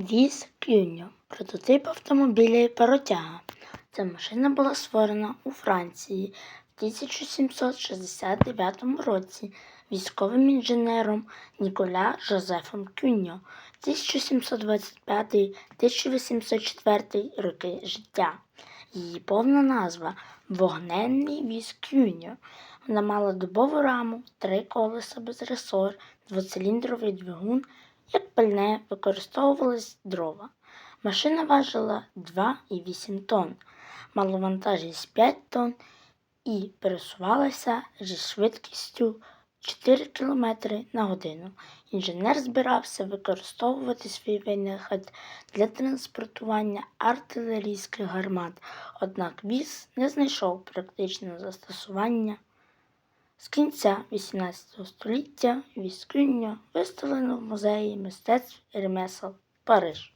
Віз Кюньо прототип автомобіля паротяга. Ця машина була створена у Франції в 1769 році військовим інженером Ніколя Жозефом Кюньо 1725-1804 роки життя. Її повна назва Вогненний віз Кюньо. Вона мала дубову раму, три колеса без ресор, двоциліндровий двигун. Як пальне використовувались дрова. Машина важила 2,8 тонн, мала вантажність 5 тонн і пересувалася зі швидкістю 4 км на годину. Інженер збирався використовувати свій винахід для транспортування артилерійських гармат, однак віз не знайшов практичного застосування. З кінця XVIII століття віз виставлено в музеї мистецтв і ремесел Париж.